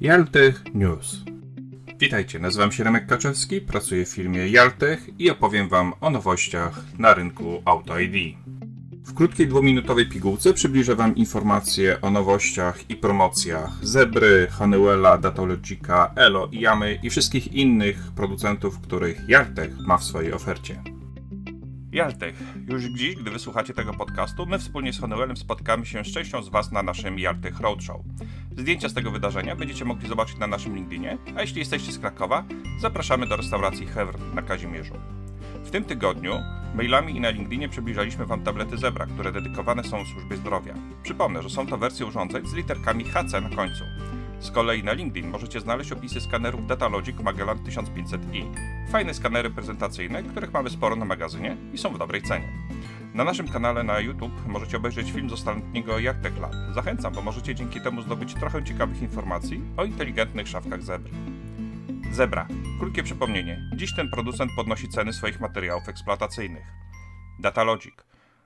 Jaltech News. Witajcie, nazywam się Remek Kaczewski, pracuję w firmie Jaltech i opowiem Wam o nowościach na rynku Auto ID. W krótkiej dwuminutowej pigułce przybliżę Wam informacje o nowościach i promocjach Zebry, Honeywella, Datalogica, Elo, Yamy i wszystkich innych producentów, których Jaltech ma w swojej ofercie. Jaltech. Już dziś, gdy wysłuchacie tego podcastu, my wspólnie z Honeywellem spotkamy się z częścią z Was na naszym Jaltech Roadshow. Zdjęcia z tego wydarzenia będziecie mogli zobaczyć na naszym LinkedInie, a jeśli jesteście z Krakowa, zapraszamy do restauracji Hewr na Kazimierzu. W tym tygodniu mailami i na LinkedInie przybliżaliśmy Wam tablety Zebra, które dedykowane są służbie zdrowia. Przypomnę, że są to wersje urządzeń z literkami HC na końcu. Z kolei na LinkedIn możecie znaleźć opisy skanerów Datalogic Magellan 1500i. Fajne skanery prezentacyjne, których mamy sporo na magazynie i są w dobrej cenie. Na naszym kanale na YouTube możecie obejrzeć film z ostatniego Jartek Lab. Zachęcam, bo możecie dzięki temu zdobyć trochę ciekawych informacji o inteligentnych szafkach zebry. Zebra. Krótkie przypomnienie. Dziś ten producent podnosi ceny swoich materiałów eksploatacyjnych. Datalogic.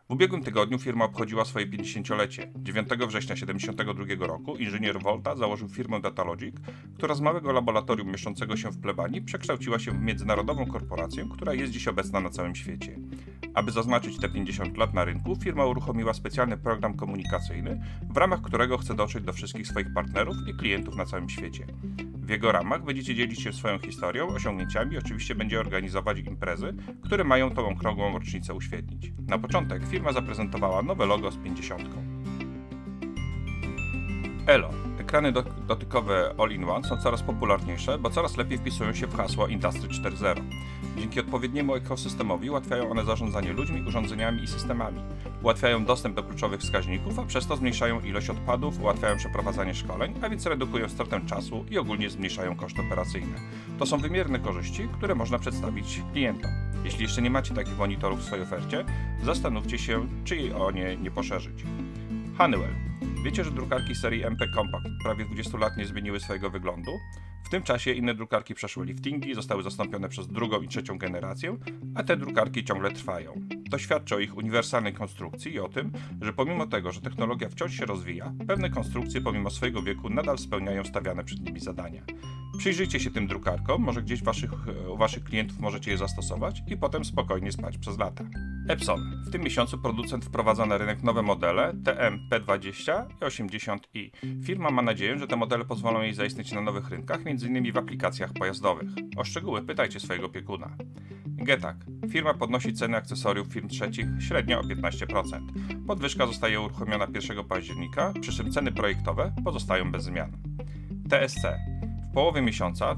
W ubiegłym tygodniu firma obchodziła swoje 50-lecie. 9 września 1972 roku inżynier Volta założył firmę Datalogic, która z małego laboratorium mieszczącego się w plebanii przekształciła się w międzynarodową korporację, która jest dziś obecna na całym świecie. Aby zaznaczyć te 50 lat na rynku, firma uruchomiła specjalny program komunikacyjny, w ramach którego chce dotrzeć do wszystkich swoich partnerów i klientów na całym świecie. W jego ramach będziecie dzielić się swoją historią, osiągnięciami oczywiście będzie organizować imprezy, które mają tą okrągłą rocznicę uświetnić. Na początek firma zaprezentowała nowe logo z 50. Elo. Ekrany do- dotykowe All-in-One są coraz popularniejsze, bo coraz lepiej wpisują się w hasło Industry 4.0. Dzięki odpowiedniemu ekosystemowi ułatwiają one zarządzanie ludźmi, urządzeniami i systemami. Ułatwiają dostęp do kluczowych wskaźników, a przez to zmniejszają ilość odpadów, ułatwiają przeprowadzanie szkoleń, a więc redukują stratę czasu i ogólnie zmniejszają koszty operacyjne. To są wymierne korzyści, które można przedstawić klientom. Jeśli jeszcze nie macie takich monitorów w swojej ofercie, zastanówcie się, czy jej o nie nie poszerzyć. Honeywell. Wiecie, że drukarki serii MP Compact prawie 20 lat nie zmieniły swojego wyglądu? W tym czasie inne drukarki przeszły liftingi, zostały zastąpione przez drugą i trzecią generację, a te drukarki ciągle trwają. To świadczy o ich uniwersalnej konstrukcji i o tym, że pomimo tego, że technologia wciąż się rozwija, pewne konstrukcje pomimo swojego wieku nadal spełniają stawiane przed nimi zadania. Przyjrzyjcie się tym drukarkom, może gdzieś waszych, u waszych klientów możecie je zastosować i potem spokojnie spać przez lata. Epson. W tym miesiącu producent wprowadza na rynek nowe modele TM P20 i 80i. Firma ma nadzieję, że te modele pozwolą jej zaistnieć na nowych rynkach, m.in. w aplikacjach pojazdowych. O szczegóły pytajcie swojego opiekuna. Getak. Firma podnosi ceny akcesoriów firm trzecich średnio o 15%. Podwyżka zostaje uruchomiona 1 października, przy czym ceny projektowe pozostają bez zmian. TSC. W połowie miesiąca,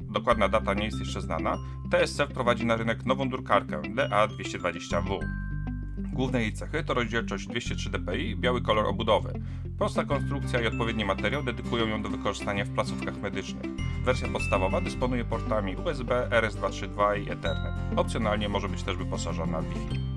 dokładna data nie jest jeszcze znana, TSC wprowadzi na rynek nową drukarkę DA220W. Główne jej cechy to rozdzielczość 203 dpi i biały kolor obudowy. Prosta konstrukcja i odpowiedni materiał dedykują ją do wykorzystania w placówkach medycznych. Wersja podstawowa dysponuje portami USB, RS232 i Ethernet. Opcjonalnie może być też wyposażona w Wi-Fi.